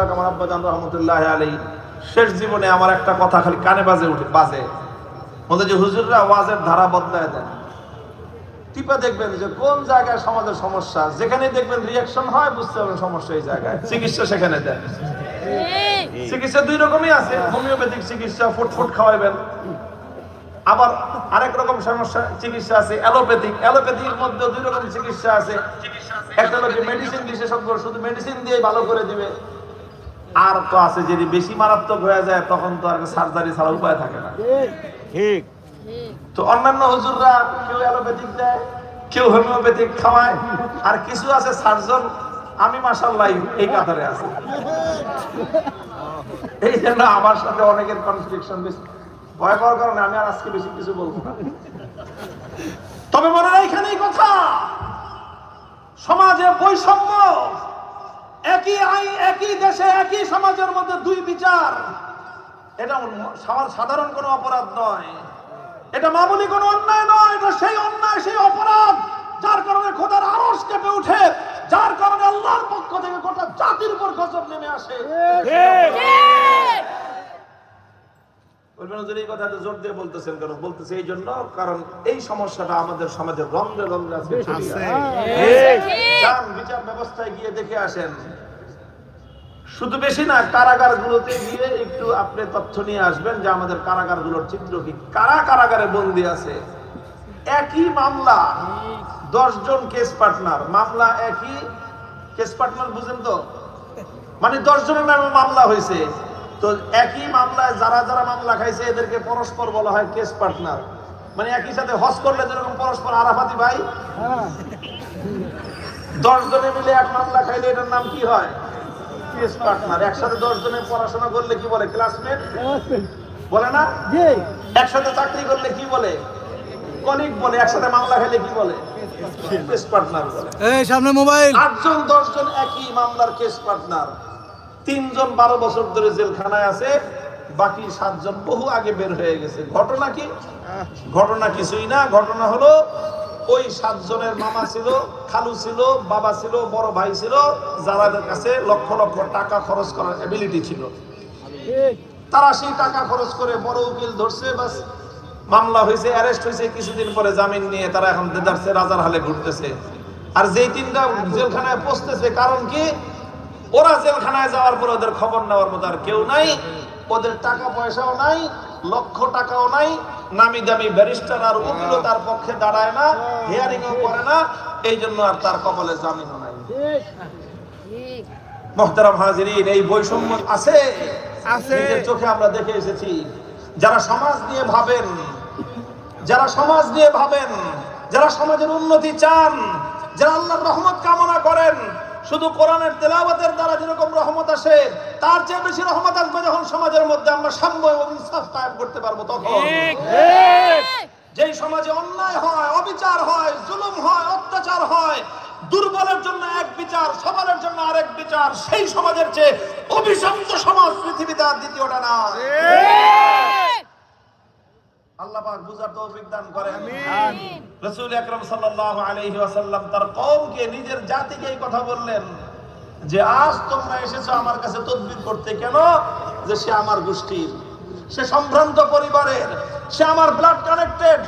হজরত আমার আব্বা জান রহমতুল্লাহ আলী শেষ জীবনে আমার একটা কথা খালি কানে বাজে উঠে, বাজে। বলতে যে, হুজুররা ওয়াজের ধারা বদলায় দেন। টিপা দেখবেন যে, কোন জায়গায় সমাজের সমস্যা? যেখানে দেখবেন রিয়াকশন হয়, বুঝতে পারবেন সমস্যা এই জায়গায়। চিকিৎসা সেখানে দেন। চিকিৎসা দুই রকমই আছে। হোমিওপ্যাথিক চিকিৎসা, ফুটফুট খাওয়াইবেন। আবার আরেক রকম সমস্যা, চিকিৎসা আছে, অ্যালোপ্যাথিক। অ্যালোপ্যাথির মধ্যে দুই রকম চিকিৎসা আছে। একটা হলো মেডিসিন বিশেষজ্ঞ শুধু মেডিসিন দিয়ে ভালো করে দিবে। আর তো আছে যদি বেশি মারাত্মক হয়ে যায় তখন তো আর সার্জারি ছাড়া উপায় থাকে না। ঠিক। তো অন্যান্য হুজুররা কেউ অ্যালোপ্যাথিক দেয় কেউ হোমিওপ্যাথিক খাওয়ায় আর কিছু আছে সার্জন আমি মাসাল্লাহ এই কাতারে আছি। এই জন্য আমার সাথে অনেকের কনফ্লিকশন বেশি। ভয় পাওয়ার কারণে আমি আর আজকে বেশি কিছু বলব না। তবে মনে হয় এখানেই কথা সমাজে বৈষম্য একই আই একই দেশে একই সমাজের মধ্যে দুই বিচার। এটা সাধারণ কোনো অপরাধ নয়। এটা মামুলি কোনো অন্যায় নয় এটা সেই অন্যায় সেই অপরাধ যার কারণে খোদার আড়স কেঁপে উঠে যার কারণে আল্লাহর পক্ষ থেকে গোটা জাতির উপর গজব নেমে আসে। বলবেন হুজুর এই কথা জোর দিয়ে বলতেছেন কেন? বলতেছে এই জন্য কারণ এই সমস্যাটা আমাদের সমাজের রন্ধ্রে রন্ধ্রে আছে। ছড়িয়ে আছে। যান বিচার ব্যবস্থায় গিয়ে দেখে আসেন। শুধু বেশি না কারাগার গুলোতে গিয়ে একটু আপনি তথ্য নিয়ে আসবেন যে আমাদের কারাগারগুলোর চিত্র কি। কারা কারাগারে বন্দি আছে? একই মামলা দশ জন কেস পার্টনার মামলা একই কেস পার্টনার বুঝেন তো? মানে দশ জনের নামে মামলা হয়েছে। তো একই মামলায় যারা যারা মামলা খাইছে এদেরকে পরস্পর বলা হয় কেস পার্টনার মানে একই সাথে হজ করলে যেরকম পরস্পর আরাফাতি ভাই দশ জনে মিলে এক মামলা খাইলে এটার নাম কি হয়? কেস পার্টনার একসাথে দশ জনে পড়াশোনা করলে কি বলে? ক্লাসমেট বলে না? একসাথে চাকরি করলে কি বলে? কলিগ বলে। একসাথে মামলা খাইলে কি বলে? কেস পার্টনার বলে। এই সামনে মোবাইল। আটজন দশজন একই মামলার কেস পার্টনার তিনজন বারো বছর ধরে জেলখানায় আছে, বাকি সাতজন বহু আগে বের হয়ে গেছে। ঘটনা কি? ঘটনা কিছুই না। ঘটনা হলো, ওই সাতজনের মামা ছিল, খালু ছিল, বাবা ছিল, বড় ভাই ছিল যাদের কাছে লক্ষ লক্ষ টাকা খরচ করার এবিলিটি ছিল। তারা সেই টাকা খরচ করে বড় উকিল ধরছে, বাস মামলা হয়েছে অ্যারেস্ট হয়েছে, কিছুদিন পরে জামিন নিয়ে তারা এখন দেদারসে রাজার হালে ঘুরতেছে। আর যেই তিনটা জেলখানায় পৌঁছতেছে, কারণ কি? ওরা জেলখানায় যাওয়ার পর ওদের খবর নেওয়ার মতো আর কেউ নাই। ওদের টাকা পয়সাও নাই লক্ষ টাকাও নাই নামি দামি ব্যারিস্টার আর উকিলও তার পক্ষে দাঁড়ায় না হিয়ারিংও করে না এই জন্য আর তার কবলে জামিনও নাই। মোহতারাম হাজিরিন এই বৈষম্য আছে? আছে। চোখে আমরা দেখে এসেছি। যারা সমাজ নিয়ে ভাবেন যারা সমাজ নিয়ে ভাবেন যারা সমাজের উন্নতি চান যারা আল্লাহর রহমত কামনা করেন শুধু কোরআনের তেলাওয়াতের দ্বারা যেরকম রহমত আসে তার চেয়ে বেশি রহমত আসবে যখন সমাজের মধ্যে আমরা সাম্য এবং ইনসাফ কায়েম করতে পারব তখন। যেই সমাজে অন্যায় হয় অবিচার হয় জুলুম হয় অত্যাচার হয় দুর্বলের জন্য এক বিচার সবলের জন্য আরেক বিচার সেই সমাজের চেয়ে অভিশপ্ত সমাজ পৃথিবীতে আর দ্বিতীয়টা না। আল্লাহ পাক বুঝার তৌফিক দান করেন। রাসূল আকরাম সাল্লাল্লাহু আলাইহি ওয়াসাল্লাম তার কওমকে নিজের জাতিকে এই কথা বললেন যে আজ তোমরা এসেছ আমার কাছে তদবির করতে। কেন? যে সে আমার গোষ্ঠীর সে সম্ভ্রান্ত পরিবারের সে আমার ব্লাড কানেক্টেড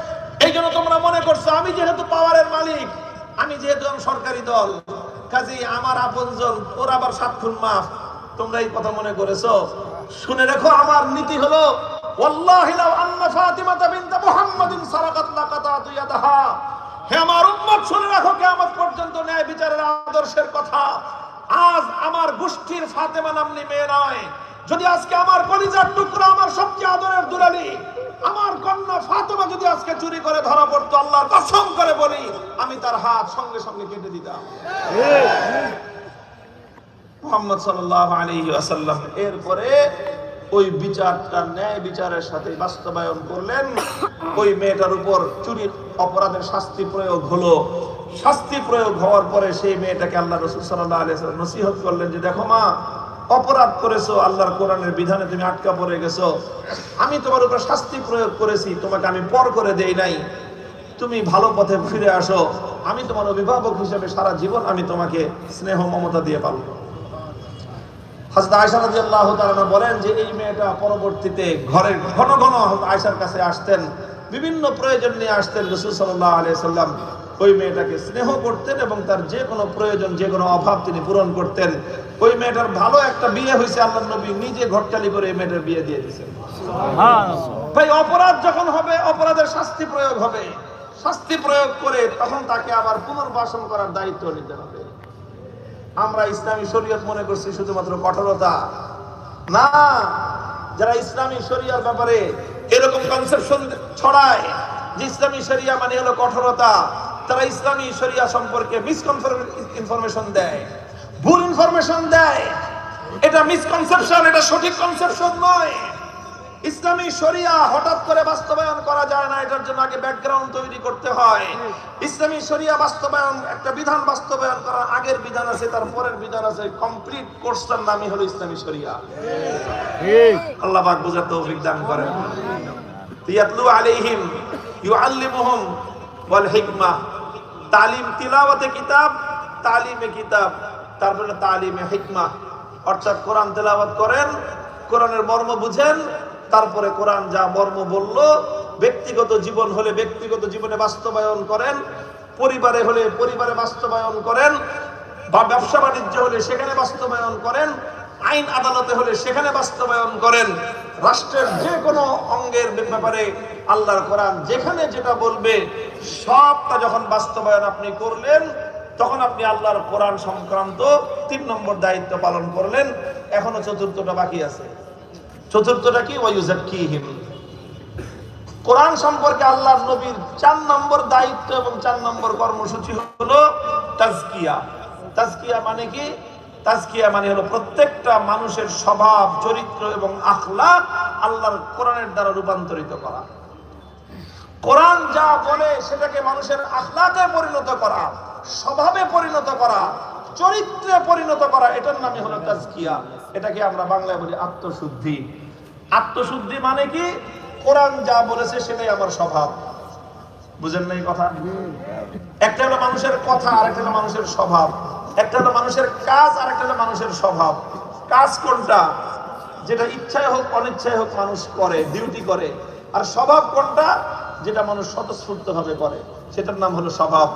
এই জন্য তোমরা মনে করছ আমি যেহেতু পাওয়ারের মালিক আমি যেহেতু আমি সরকারি দল কাজী আমার আপনজন ওর আবার সাত খুন মাফ। তোমরা এই কথা মনে করেছ? শুনে রেখো আমার নীতি হলো ওয়াল্লাহি লাউ আন্না ফাতিমাতা বিনতে মুহাম্মাদিন সারাকাত লাকাতাতু ইয়াদাহা হে আমার উম্মত শুনে রাখো কিয়ামত পর্যন্ত ন্যায় বিচারের আদর্শের কথা। আজ আমার গোষ্ঠীর ফাতেমা নামনি মেয়ে নয়। যদি আজকে আমার কলিজার টুকরা আমার সবচেয়ে আদরের দুলালি আমার কন্যা ফাতেমা যদি আজকে চুরি করে ধরা পড়তো আল্লাহর কসম করে বলি আমি তার হাত সঙ্গে সঙ্গে কেটে দিতাম। মোহাম্মদ সাল্লাল্লাহু আলাইহি ওয়াসাল্লাম এরপরে ওই বিচারটা ন্যায় বিচারের সাথে বাস্তবায়ন করলেন, ওই মেয়েটার উপর চুরির অপরাধের শাস্তি প্রয়োগ হলো। শাস্তি প্রয়োগ হওয়ার পরে সেই মেয়েটাকে আল্লাহ রসুল সাল্লাহ আলিয়া নসিহত করলেন যে, দেখো মা, অপরাধ করেছ, আল্লাহর কোরআনের বিধানে তুমি আটকা পড়ে গেছো। আমি তোমার উপর শাস্তি প্রয়োগ করেছি, তোমাকে আমি পর করে দেই নাই। তুমি ভালো পথে ফিরে আসো। আমি তোমার অভিভাবক হিসেবে সারা জীবন আমি তোমাকে স্নেহ মমতা দিয়ে পালবো হাজরত আয়সা রাদিয়াল্লাহু তাআলা বলেন যে এই মেয়েটা পরবর্তীতে ঘরের ঘন ঘন হযরত আয়সার কাছে আসতেন বিভিন্ন প্রয়োজন নিয়ে আসতেন রাসূল সাল্লাল্লাহু আলাইহি সাল্লাম ওই মেয়েটাকে স্নেহ করতেন এবং তার যে কোনো প্রয়োজন যে কোনো অভাব তিনি পূরণ করতেন। ওই মেয়েটার ভালো একটা বিয়ে হয়েছে আল্লাহ নবী নিজে ঘটকালি করে এই মেয়েটার বিয়ে দিয়ে দিয়েছেন। ভাই অপরাধ যখন হবে অপরাধের শাস্তি প্রয়োগ হবে। শাস্তি প্রয়োগ করে তখন তাকে আবার পুনর্বাসন করার দায়িত্ব নিতে হবে। আমরা ইসলামী শরীয়ত মনে করছি শুধুমাত্র কঠোরতা। না, যারা ইসলামী শরিয়ার ব্যাপারে এরকম কনসেপশন ছড়ায় যে ইসলামী শরিয়া মানে হলো কঠোরতা, তারা ইসলামী শরিয়া সম্পর্কে ইনফরমেশন দেয়। ভুল ইনফরমেশন দেয়। এটা মিসকনসেপশন এটা সঠিক কনসেপশন নয়। ইসলামী শরিয়া হঠাৎ করে বাস্তবায়ন করা যায় না এটার জন্য আগে ব্যাকগ্রাউন্ড তৈরি করতে হয়। ইসলামী শরিয়া বাস্তবায়ন একটা বিধান বাস্তবায়ন করার আগের বিধান আছে তার পরের বিধান আছে। কমপ্লিট কোর্সটার নামই হলো ইসলামী শরিয়া। ঠিক। আল্লাহ পাক বুঝার তৌফিক দান করেন। ইয়াতলু আলাইহিম ইউআল্লিমুহুম ওয়াল হিকমা। তালিম তিলাওয়াতে কিতাব তালিমে কিতাব তারপরে তালিমে হিকমা। অর্থাৎ কোরআন তেলাওয়াত করেন কোরআনের মর্ম বুঝেন তারপরে কোরআন যা মর্ম বলল, ব্যক্তিগত জীবন হলে ব্যক্তিগত জীবনে বাস্তবায়ন করেন, পরিবারে হলে পরিবারে বাস্তবায়ন করেন, বা ব্যবসা বাণিজ্য হলে সেখানে বাস্তবায়ন করেন, আইন আদালতে হলে সেখানে বাস্তবায়ন করেন, রাষ্ট্রের যে কোনো অঙ্গের ব্যাপারে আল্লাহর কোরআন যেখানে যেটা বলবে, সবটা যখন বাস্তবায়ন আপনি করলেন, তখন আপনি আল্লাহর কোরআন সংক্রান্ত তিন নম্বর দায়িত্ব পালন করলেন, এখনও চতুর্থটা বাকি আছে। চতুর্থটা কি? ওয়াইউজাক্কিহিম কোরআন সম্পর্কে আল্লাহর নবীর চার নম্বর দায়িত্ব এবং চার নম্বর কর্মসূচি হলো তাজকিয়া। তাজকিয়া মানে কি? তাজকিয়া মানে হলো প্রত্যেকটা মানুষের স্বভাব, চরিত্র এবং আখলাক আল্লাহর কোরআনের দ্বারা রূপান্তরিত করা। কোরআন যা বলে সেটাকে মানুষের আখলাকে পরিণত করা, স্বভাবে পরিণত করা, চরিত্রে পরিণত করা, এটার নামই হলো তাজকিয়া। এটাকে আমরা বাংলায় বলি আত্মশুদ্ধি। আত্মশুদ্ধি মানে কি? কোরআন যা বলেছে সেটাই আমার স্বভাব। বুঝেন না এই কথা? একটা হলো মানুষের কথা আর একটা হলো মানুষের স্বভাব। একটা হলো মানুষের কাজ আর একটা হলো মানুষের স্বভাব। কাজ কোনটা? যেটা ইচ্ছায় হোক, অনিচ্ছায় হোক মানুষ করে ডিউটি করে। আর স্বভাব কোনটা? যেটা মানুষ স্বতঃস্ফূর্ত ভাবে করে। সেটার নাম হলো স্বভাব।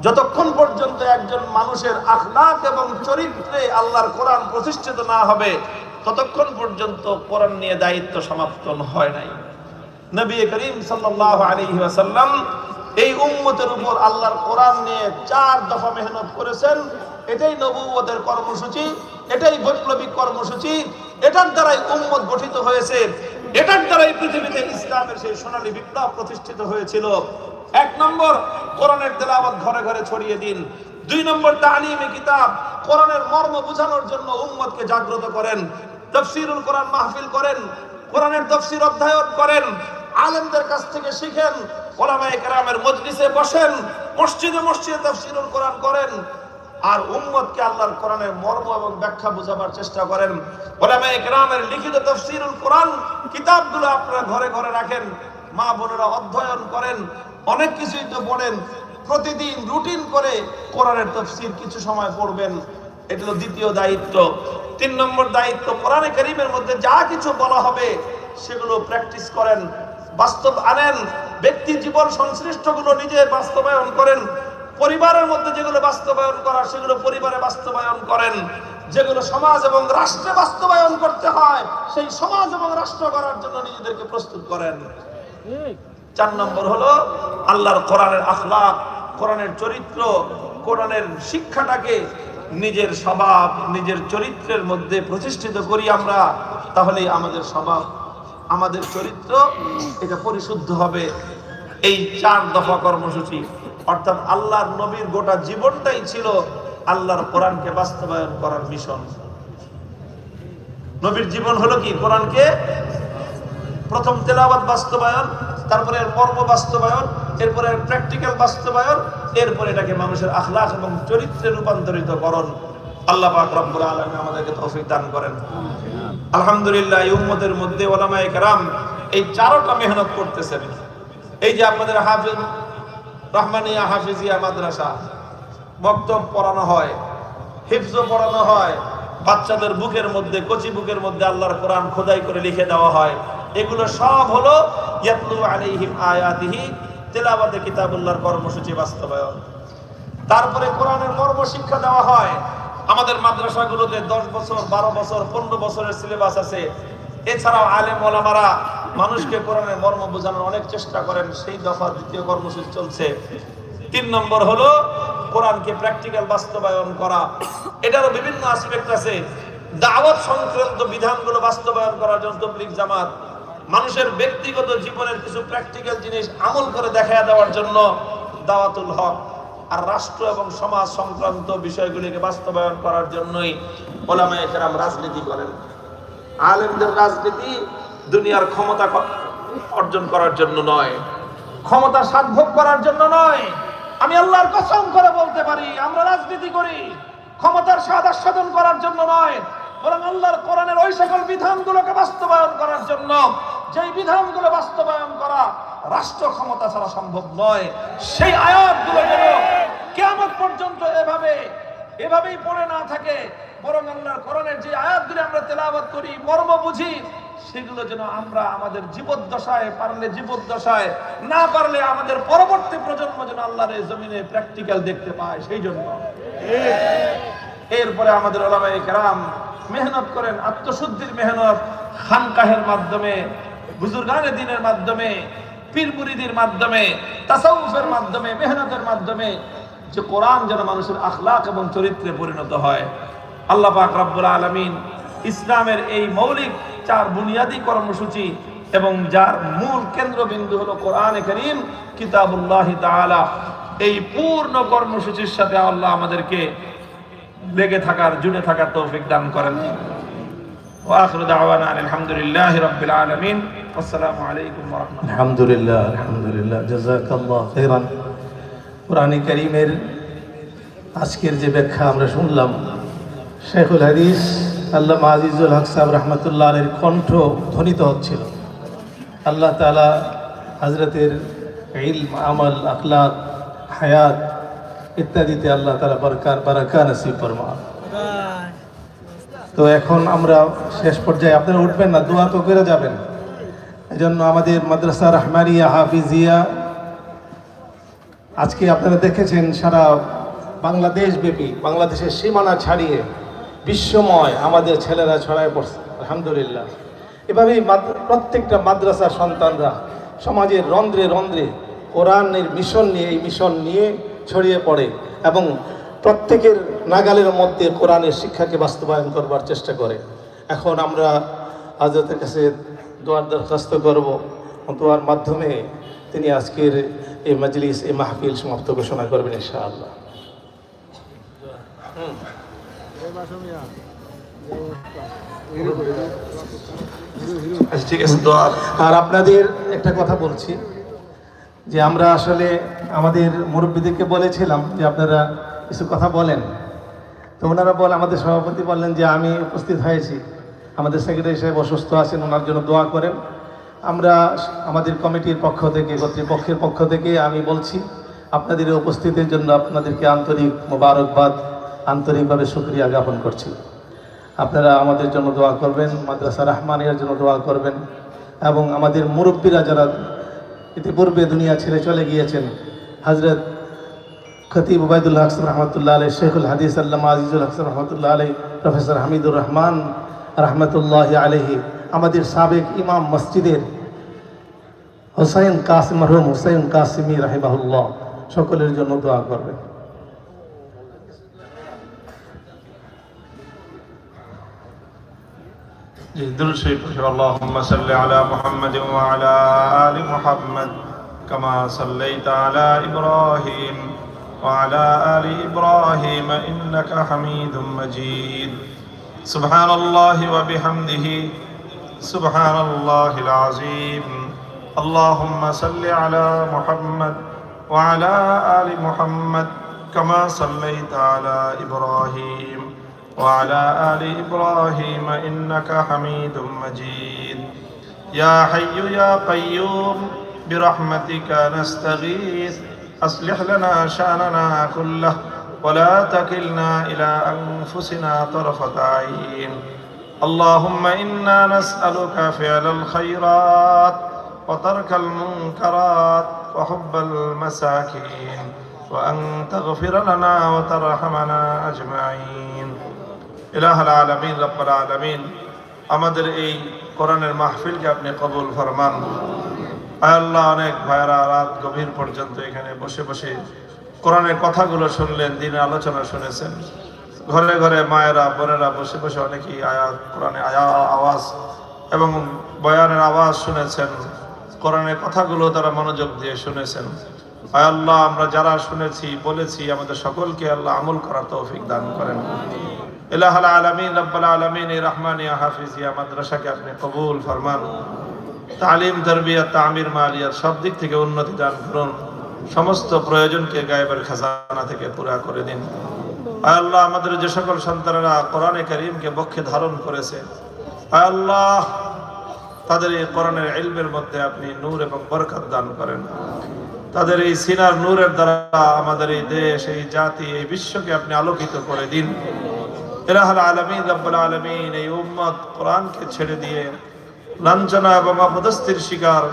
যতক্ষণ পর্যন্ত একজন মানুষের আখলাক এবং চরিত্রে আল্লাহর কোরআন প্রতিষ্ঠিত না হবে ততক্ষণ পর্যন্ত কোরআন নিয়ে দায়িত্ব সমাপ্ত হয় নাই। নবী করিম আলাইহি ওয়াসাল্লাম এই উম্মতের উপর আল্লাহর কোরআন নিয়ে চার দফা মেহনত করেছেন। এটাই নবুয়তের কর্মসূচি, এটাই বৈপ্লবিক কর্মসূচি, এটার দ্বারাই উম্মত গঠিত হয়েছে, এটার দ্বারাই পৃথিবীতে ইসলামের সেই সোনালী বিপ্লব প্রতিষ্ঠিত হয়েছিল। এক নম্বর, কোরআনের তেলাওয়াত ঘরে ঘরে ছড়িয়ে দিন। দুই নম্বর, তালিমে কিতাব, কোরআনের মর্ম বোঝানোর জন্য উম্মতকে জাগ্রত করেন। তফসিরুল কোরআন মাহফিল করেন, কোরআনের তফসির অধ্যয়ন করেন, আলেমদের কাছ থেকে শিখেন, ওলামায়ে কেরামের মজলিসে বসেন, মসজিদে মসজিদে তফসিরুল কোরআন করেন, আর উম্মতকে আল্লাহর কোরআনের মর্ম এবং ব্যাখ্যা বোঝাবার চেষ্টা করেন। ওলামায়ে কেরামের লিখিত তফসিরুল কোরআন কিতাবগুলো আপনারা ঘরে ঘরে রাখেন, মা বোনেরা অধ্যয়ন করেন, অনেক কিছুই তো পড়েন, প্রতিদিন রুটিন করে কোরআনের তফসির কিছু সময় পড়বেন। এটা হলো দ্বিতীয় দায়িত্ব। তিন নম্বর দায়িত্ব, কোরআনে কারিমের মধ্যে যা কিছু বলা হবে, সেগুলো প্র্যাকটিস করেন, বাস্তব আনেন, ব্যক্তি জীবন সংশ্লিষ্টগুলো নিজে বাস্তবায়ন করেন, পরিবারের মধ্যে যেগুলো বাস্তবায়ন করা, সেগুলো পরিবারে বাস্তবায়ন করেন, যেগুলো সমাজ এবং রাষ্ট্রে বাস্তবায়ন করতে হয়, সেই সমাজ এবং রাষ্ট্র করার জন্য নিজেদেরকে প্রস্তুত করেন। চার নম্বর হলো, আল্লাহর কোরআনের আখলাক, কোরআনের চরিত্র, কোরআনের শিক্ষাটাকে নিজের স্বভাব, নিজের চরিত্রের মধ্যে প্রতিষ্ঠিত করি আমরা, তাহলেই আমাদের স্বভাব, আমাদের চরিত্র এটা পরিশুদ্ধ হবে। এই চার দফা কর্মসূচি, অর্থাৎ আল্লাহর নবীর গোটা জীবনটাই ছিল আল্লাহর কোরআনকে বাস্তবায়ন করার মিশন। নবীর জীবন হলো কি? কোরআনকে প্রথম তেলাওয়াত বাস্তবায়ন, তারপরে মর্ম বাস্তবায়ন এরপরে প্র্যাকটিক্যাল বাস্তবায়ন, এরপরে এটাকে মানুষের আখলাক এবং চরিত্রে রূপান্তরিত করণ। আল্লাহ রব্বুল আমাদেরকে তৌফিক দান করেন। আলহামদুলিল্লাহ, এই মধ্যে ওলামায়ে কেরাম এই চারটা মেহনত করতেছেন। এই যে আপনাদের হাফিজ, রহমানিয়া হাফিজিয়া মাদ্রাসা, বক্তব্য পড়ানো হয়, হিফজ পড়ানো হয়, বাচ্চাদের বুকের মধ্যে, কচি বুকের মধ্যে আল্লাহর কোরআন খোদাই করে লিখে দেওয়া হয়। এগুলো সব হলো ইয়াতলু আলাইহিম তেলাওয়াতে কিতাবুল্লাহর কর্মসূচি বাস্তবায়ন। তারপরে কোরআনের মর্ম শিক্ষা দেওয়া হয়। আমাদের মাদ্রাসাগুলোতে দশ বছর, বারো বছর, পনেরো বছরের সিলেবাস আছে। এছাড়াও আলেম ওলামারা মানুষকে কোরআনের মর্ম বোঝানোর অনেক চেষ্টা করেন। সেই দফা দ্বিতীয় কর্মসূচি চলছে। তিন নম্বর হলো কোরআনকে প্র্যাকটিক্যাল বাস্তবায়ন করা। এটারও বিভিন্ন আসপেক্ট আছে। দাওয়াত সংক্রান্ত বিধানগুলো বাস্তবায়ন করার জন্য তবলিগ জামাত মানুষের ব্যক্তিগত জীবনের কিছু প্র্যাকটিক্যাল জিনিস আমল করে দেখা দেওয়ার জন্য দাওয়াতুল হক আর রাষ্ট্র এবং সমাজ সংক্রান্ত বিষয়গুলিকে বাস্তবায়ন করার জন্যই ওলামায়ে কেরাম রাজনীতি করেন। আলেমদের রাজনীতি দুনিয়ার ক্ষমতা অর্জন করার জন্য নয়, ক্ষমতা সাধভোগ করার জন্য নয়। আমি আল্লাহর কসম করে বলতে পারি, আমরা রাজনীতি করি, ক্ষমতার স্বাদ আস্বাদন করার জন্য নয়, বরং আল্লাহর কোরআনের ওই সকল বিধানগুলোকে বাস্তবায়ন করার জন্য যেই বিধানগুলো বাস্তবায়ন করা রাষ্ট্র ক্ষমতা ছাড়া সম্ভব নয়, সেই আয়াতগুলো যেন কেমন পর্যন্ত এভাবে, এভাবেই পড়ে না থাকে, বরং আল্লাহর কোরআনের যে আয়াতগুলি আমরা তেলাওয়াত করি, মর্ম বুঝি, সেগুলো যেন আমরা আমাদের জীবদ্দশায় পারলে জীবদ্দশায়, না পারলে আমাদের পরবর্তী প্রজন্ম যেন আল্লাহর এই জমিনে প্র্যাকটিক্যাল দেখতে পায়, সেই জন্য। এরপরে আমাদের ওলামায়ে কেরাম মেহনত করেন, আত্মশুদ্ধির মেহনত, খানকাহের মাধ্যমে বুজুর্গানে দিনের মাধ্যমে পীর মুরিদির মাধ্যমে, তাসাউফের মাধ্যমে, মেহনতের মাধ্যমে যে কোরআন যেন মানুষের আখলাক এবং চরিত্রে পরিণত হয়। আল্লাহ পাক রব্বুল আলামিন ইসলামের এই মৌলিক চার বুনিয়াদী কর্মসূচি এবং যার মূল কেন্দ্রবিন্দু হলো কোরআন করিম, কিতাবুল্লাহ তাআলা, এই পূর্ণ কর্মসূচির সাথে আল্লাহ আমাদেরকে লেগে থাকার, জুড়ে থাকার তৌফিক দান করেন। واخر دعوانا ان الحمد لله رب العالمين والسلام عليكم ورحمه الله আলহামদুলিল্লাহ আলহামদুলিল্লাহ জাজাকাল্লাহ খেরান কোরআনে করিমের আজকের যে ব্যাখ্যা আমরা শুনলাম শেখুল হাদিস আল্লাহ আজিজুল হক সাহেব রহমতুল্লাহ আলের কণ্ঠ ধ্বনিত হচ্ছিল আল্লাহ তালা হজরতের ইলম আমল আখলাক হায়াত ইত্যাদিতে আল্লাহ তালা বরকার বারাকা নসিব ফরমা তো এখন আমরা শেষ পর্যায়ে, আপনারা উঠবেন না, দোয়া তো করে যাবেন। এজন্য আমাদের মাদ্রাসা রহমানিয়া হাফিজিয়া, আজকে আপনারা দেখেছেন সারা বাংলাদেশ ব্যাপী, বাংলাদেশের সীমানা ছাড়িয়ে বিশ্বময় আমাদের ছেলেরা ছড়ায় পড়ছে, আলহামদুলিল্লাহ। এভাবেই প্রত্যেকটা মাদ্রাসা সন্তানরা সমাজের রন্ধ্রে রন্ধ্রে কোরআনের মিশন নিয়ে, এই মিশন নিয়ে ছড়িয়ে পড়ে এবং প্রত্যেকের নাগালের মধ্যে কোরআনের শিক্ষাকে বাস্তবায়ন করবার চেষ্টা করে। এখন আমরা আজতের কাছে দোয়ার দরখাস্ত করব। দোয়ার মাধ্যমে তিনি আজকের এই মজলিস, এই মাহফিল সমাপ্ত ঘোষণা করবেন ইনশাআল্লাহ। ঠিক আছে আর আপনাদের একটা কথা বলছি, যে আমরা আসলে আমাদের মুরব্বীদেরকে বলেছিলাম যে আপনারা কিছু কথা বলেন। তো ওনারা বল, আমাদের সভাপতি বললেন যে, আমি উপস্থিত হয়েছি। আমাদের সেক্রেটারি সাহেব অসুস্থ আছেন, ওনার জন্য দোয়া করেন। আমরা আমাদের কমিটির পক্ষ থেকে, কর্তৃপক্ষের পক্ষ থেকে আমি বলছি, আপনাদের উপস্থিতির জন্য আপনাদেরকে আন্তরিক মোবারকবাদ, আন্তরিকভাবে শুক্রিয়া জ্ঞাপন করছি। আপনারা আমাদের জন্য দোয়া করবেন, মাদ্রাসা রহমানিয়ার জন্য দোয়া করবেন এবং আমাদের মুরব্বীরা যারা ইতিপূর্বে দুনিয়া ছেড়ে চলে গিয়েছেন হজরত খতিব উবায়দুল্লাহ আকসম রহমতুল্লাহ আলী শেখুল হাদিস আল্লাহ আজিজুল আকসম রহমতুল্লাহ আলী প্রফেসর হামিদুর রহমান রহমতুল্লাহ আলহী আমাদের সাবেক ইমাম মসজিদের হুসাইন কাসিম রহম হুসাইন কাসিমি রাহিবাহুল্লাহ সকলের জন্য দোয়া করবে দুরুদ শরীফ, আল্লাহুম্মা আলা মুহাম্মাদ আলা আলি মুহাম্মাদ, কামা সাল্লাইতা আলা ইব্রাহিম। وعلى آل إبراهيم إنك حميد مجيد. سبحان الله وبحمده سبحان الله العظيم. اللهم صل على محمد وعلى آل محمد كما صليت على إبراهيم وعلى آل إبراهيم إنك حميد مجيد. يا حي يا قيوم برحمتك نستغيث. أصلح لنا شأننا كله ولا تكلنا إلى أنفسنا طرفة عين اللهم إنا نسألك فعل الخيرات وترك المنكرات وحب المساكين وأن تغفر لنا وترحمنا أجمعين ইলাহ আলমিন রব্বুল আলমিন আমাদের এই কোরআনের মাহফিলকে আপনি কবুল ফরমান আয় আল্লাহ অনেক ভাইরা রাত গভীর পর্যন্ত এখানে বসে বসে কোরআনের কথাগুলো শুনলেন, দিনের আলোচনা শুনেছেন। ঘরে ঘরে মায়েরা, বোনেরা বসে বসে অনেকেই আয়াত, কোরআনে আয়া, আওয়াজ এবং বয়ানের আওয়াজ শুনেছেন। কোরআনের কথাগুলো তারা মনোযোগ দিয়ে শুনেছেন। আল্লাহ, আমরা যারা শুনেছি, বলেছি, আমাদের সকলকে আল্লাহ আমল করার তৌফিক দান করেন। ইলাহ আলমিন, রব্বাল আলমিন রহমানিয়া হাফিজিয়া মাদ্রাসাকে আপনি কবুল ফরমান। তালিম, তরবিয়ত, তামির, মালিয়াত সব দিক থেকে উন্নতি দান করুন। সমস্ত প্রয়োজনকে গায়েবের খাজানা থেকে পুরা করে দিন। আল্লাহ, আমাদের যে সকল সন্তানেরা কোরআনে করিমকে বক্ষে ধারণ করেছে আল্লাহ, তাদের এই কোরআনের ইলমের মধ্যে আপনি নূর এবং বরকত দান করেন। তাদের এই সিনার নূরের দ্বারা আমাদের এই দেশ, এই জাতি, এই বিশ্বকে আপনি আলোকিত করে দিন। ইলাহাল আলমিন, রব্বুল আলমিন, এই উম্মত কোরআনকে ছেড়ে দিয়ে লাঞ্ছনা এবং অপদস্থির শিকার।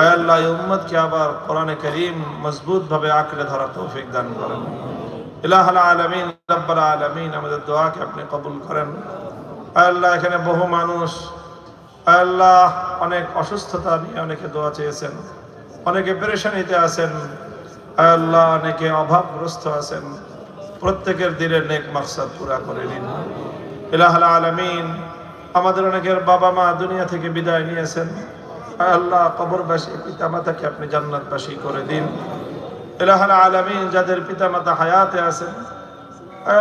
আয় আল্লাহ, এই আবার কোরআনে করিম মজবুত ভাবে আঁকড়ে ধরা তৌফিক দান করেন। ইলাহাল আলমিন, রব্বুল আলমিন আমাদের দোয়াকে আপনি কবুল করেন। আয় আল্লাহ, এখানে বহু মানুষ, আয় আল্লাহ, অনেক অসুস্থতা নিয়ে অনেকে দোয়া চেয়েছেন, অনেকে পেরেশানিতে আছেন, আয় আল্লাহ, অনেকে অভাবগ্রস্ত আছেন। প্রত্যেকের দিনের নেক মাকসাদ পুরা করে নিন। ইলাহাল আলামিন আমাদের অনেকের বাবা মা দুনিয়া থেকে বিদায় নিয়েছেন। আল্লাহ কবরবাসী পিতা মাতাকে আপনি জান্নাতবাসী করে দিন। ইলাহাল আলামিন যাদের পিতা মাতা হায়াতে আছেন,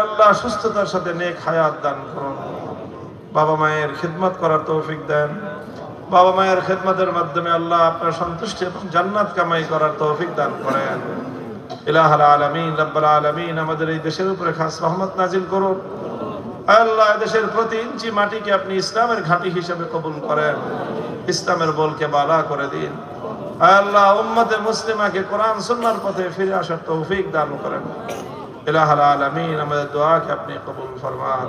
আল্লাহ সুস্থতার সাথে নেক হায়াত দান করুন। বাবা মায়ের খিদমত করার তৌফিক দেন। বাবা মায়ের খেদমতের মাধ্যমে আল্লাহ আপনার সন্তুষ্টি এবং জান্নাত কামাই করার তৌফিক দান করেন। ইলাহাল আলামিন, রব্বাল আলামিন আমাদের এই দেশের উপরে খাস রহমত নাজিল করুন। আল্লাহ দেশের প্রতি ইঞ্চি মাটিকে আপনি ইসলামের ঘাঁটি হিসেবে কবুল করেন। ইসলামের বলকে বালা করে দিন। আল্লাহ উম্মতে মুসলিমাকে কোরআন সুন্নাহর পথে ফিরে আসার তৌফিক দান করেন। ইলাহাল আলামিন, আমাদের দোয়াকে আপনি কবুল ফরমান।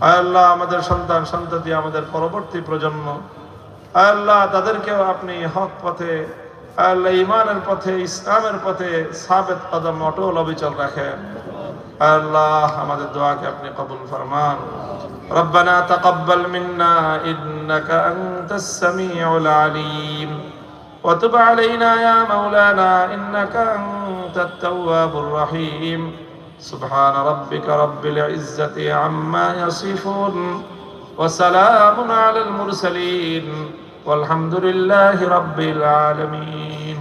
আল্লাহ আমাদের সন্তান, সন্ততি, আমাদের পরবর্তী প্রজন্ম, আল্লাহ তাদেরকেও আপনি হক পথে, আল্লাহ ইমানের পথে, ইসলামের পথে সাবেত কদম অটল অবিচল রাখেন। আল্লাহ আমাদের দোয়াকে আপনি কবুল ফরমান ربنا تقبل منا إنك أنت السميع العليم وتب علينا يا مولانا إنك أنت التواب الرحيم سبحان ربك رب العزة عما يصفون وسلام على المرسلين والحمد لله رب العالمين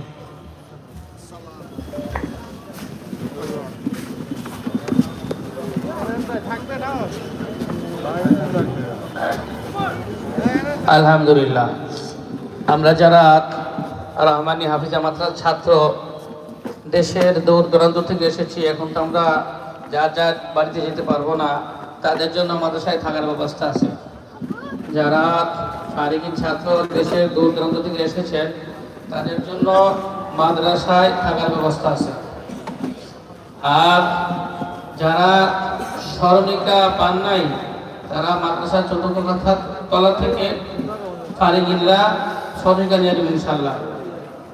আলহামদুলিল্লাহ। আমরা যারা রহমানি হাফিজা মাত্রার ছাত্র দেশের দূর দূরান্ত থেকে এসেছি, এখন তো আমরা যার যার বাড়িতে যেতে পারব না, তাদের জন্য মাদ্রাসায় থাকার ব্যবস্থা আছে। যারা ফারিকিন ছাত্র দেশের দূর দূরান্ত থেকে এসেছেন, তাদের জন্য মাদ্রাসায় থাকার ব্যবস্থা আছে। আর যারা স্মরণিকা পান নাই তারা মাদ্রাসার চতুর্থ তলা থেকে ফারিগিল্লা স্মরণিকা নিয়ে যাবেন ইনশাল্লাহ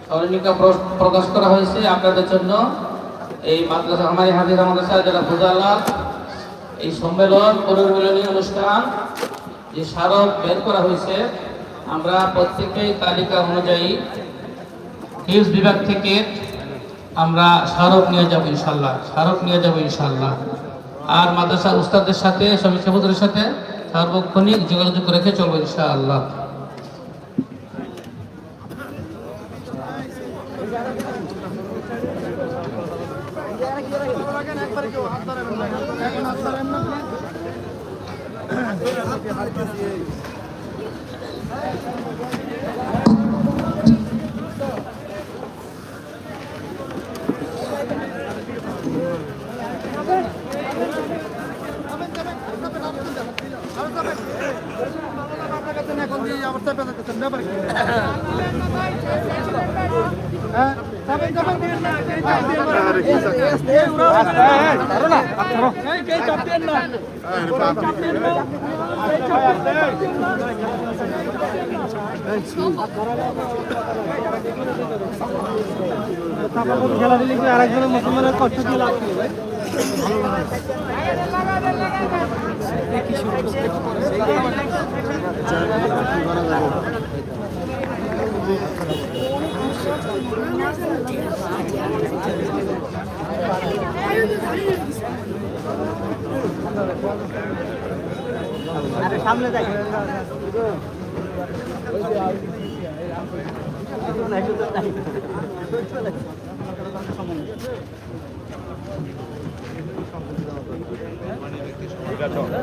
স্মরণিকা প্র- প্রকাশ করা হয়েছে আপনাদের জন্য। এই মাদ্রাসা আমার হাজিরা মাদ্রাসা, যারা ফুজাল্লাহ এই সম্মেলন পুনর্মিলনী অনুষ্ঠান যে স্মারক বের করা হয়েছে, আমরা প্রত্যেকেই তালিকা অনুযায়ী নিউজ বিভাগ থেকে আমরা স্মারক নিয়ে যাব ইনশাল্লাহ স্মারক নিয়ে যাব ইনশাল্লাহ আর মাদ্রাসা উস্তাদের সাথে সমীক্ষা বদরের সাথে সার্বক্ষণিক যোগাযোগ রেখে চলবো ইনশাআল্লাহ এখন দিয়ে যাচ্ছেন ব্যাপার কি হ্যাঁ যাবেন যাবেন ধরো না ধরো এই চাপেন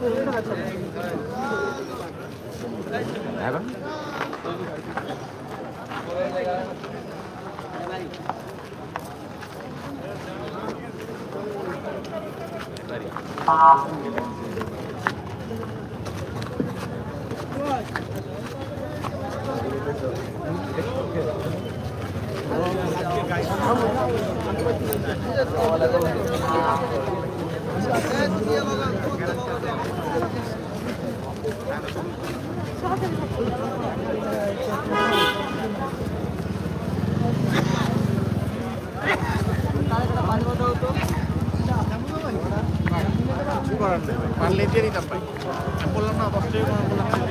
মুসলমানের কষ্ট দিয়ে লাভ কি ভাই পারলে দিয়ে দিতাম ভাই আমি বললাম না দশ টাকা বললাম পারলে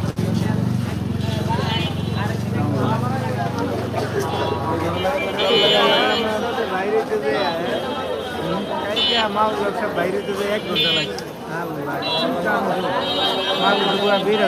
মাল ব্যবসা বাইরে থেকে এক ঘণ্টা লাগছে মাল পুরো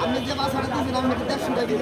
আপনি যে দিয়েছিলাম আমি দেড়শো টাকা